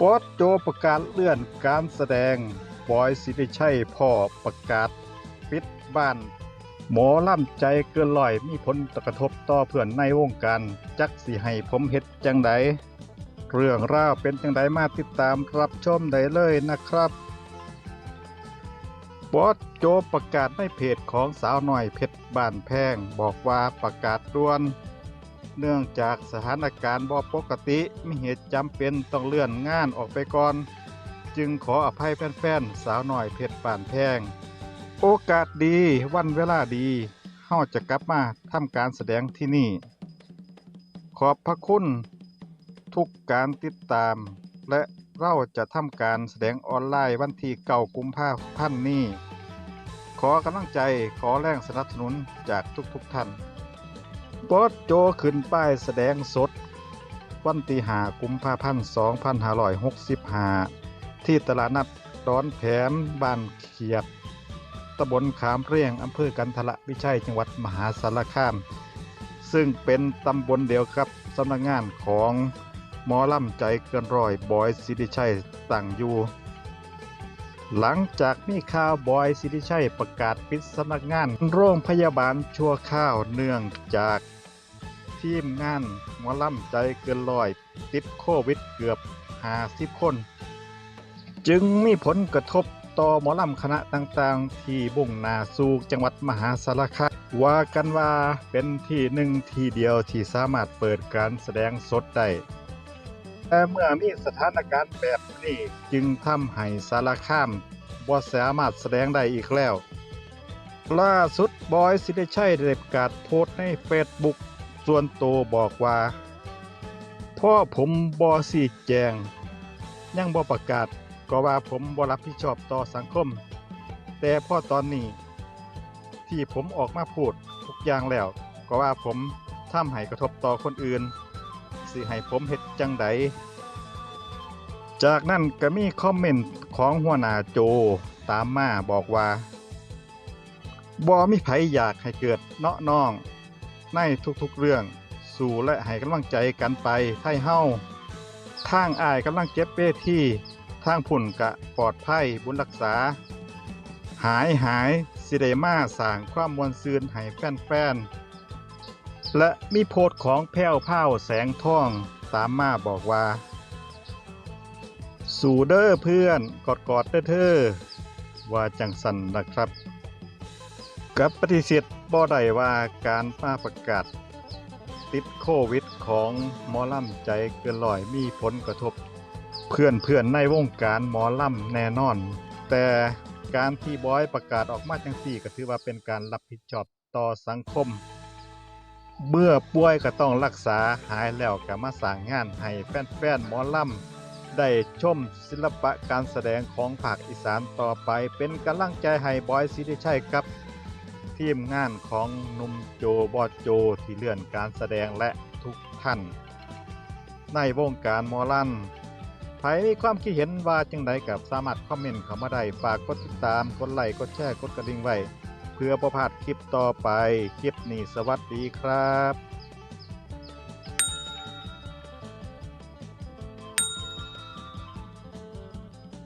บอสโจประกาศเลื่อนการแสดงบอยสิริชัยพ่อประกาศปิดบ้าน หมอล่ำใจเกินลอยมีผลกระทบต่อเพื่อนในวงการ จักสิให้ผมเฮ็ดจังใดเรื่องราวเป็นจังใดมาติดตามรับชมได้เลยนะครับบอสโจประกาศในเพจของสาวหน่อยเพชรบ้านแพง บอกว่าประกาศด่วน เนื่องจากสถานการณ์บ่ปกติมีเหตุจำเป็นต้องเลื่อนงานออกไปก่อน จึงขออภัยแฟนๆ สาวหน่อยเพชรบ้านแพง โอกาสดีวันเวลาดีเฮาจะกลับมาทำการแสดงที่นี่ ขอบพระคุณ ทุกการติดตาม และเราจะทำการแสดงออนไลน์วันที่เก้ากุมภาพันธ์นี้ ขอกำลังใจขอแรงสนับสนุนจากทุกๆท่าน บอสโจขึ้นป้ายแสดงสด วันที่หากุมภาพันธ์2565 ที่ตลาดนัดดอนแถมบ้านเขียดตำบลขามเรียงอำเภอกันทละวิชัยจังหวัดมหาสารคาม ซึ่งเป็นตำบลเดียวกับสำนักงานของหมอล่ำใจเกินร้อยบอยสิริชัยตั้งอยู่ หลังจากมีข่าวบอยสิริชัยประกาศปิดสำนักงาน โรงพยาบาลชั่วข้าวเนื่องจากทีมงานหมอล่ำใจเกินร้อย ติดโควิดเกือบ50คน จึงมีผลกระทบต่อหมอลำคณะต่างๆ ที่บุ่งนาสู่จังหวัดมหาสารคามว่ากันว่าเป็นที่หนึ่งที่เดียวที่สามารถเปิดการแสดงสดได้ แต่เมื่อมีสถานการณ์แบบนี้จึงทำให้สารคามบ่สามารถแสดงได้อีกแล้ว ล่าสุดบอยสิริชัยได้ประกาศโพสต์ในเฟซบุ๊กส่วนตัวบอกว่า พ่อผมบอสีแจง ยังบ่ประกาศก็ว่าผมบรับผิดชอบต่อสังคม แต่พ่อตอนนี้ ที่ผมออกมาพูดทุกอย่างแล้ว ก็ว่าผมทำให้กระทบต่อคนอื่น สิให้ผมเฮ็ดจังใดจากนั้นก็มีคอมเมนต์ของหัวหน้าโจตามมาบอกว่าบ่มีไผอยากให้เกิดเนาะน้อง ในทุกๆเรื่อง สู่และให้กำลังใจกันไปไทยเฮ้าทางอายกำลังเก็บเวทีทางพุ่นกะปลอดภัยบุญรักษา หายหายสิได้มาสางความมวลซืนให้แฟนๆ และมีโพสของแพ้วพ้าแสงท่องตามมาบอกว่า สู่เด้อเพื่อนกอดกอดเด้อเธอว่าจังสันนะครับ กับปฏิเสธบ่ได้ว่าการมาประกาศ ติดโควิดของหมอลำใจเกินร้อยมีผลกระทบ เพื่อนเพื่อนในวงการหมอลำแน่นอน แต่การที่บอยประกาศออกมาจังสี่ก็ถือว่าเป็นการรับผิดชอบต่อสังคม เมื่อป่วยก็ต้องรักษาหายแล้วก็มาสร้างงานให้แฟนๆหมอลำได้ชมศิลปะการแสดงของภาคอีสานต่อไป เป็นกำลังใจให้บอยสิริชัยครับ ทีมงานของนุ่มโจบอดโจที่เลื่อนการแสดงและทุกท่าน ในวงการหมอลันใครมีความคิดเห็นว่าจังใดกับสามารถคอมเมนต์เข้ามาได้ฝากกดติดตามกดไลค์กดแชร์กดกระดิ่งไว้ พื่อประพลาดคลิปต่อไป คลิปนี้สวัสดีครับ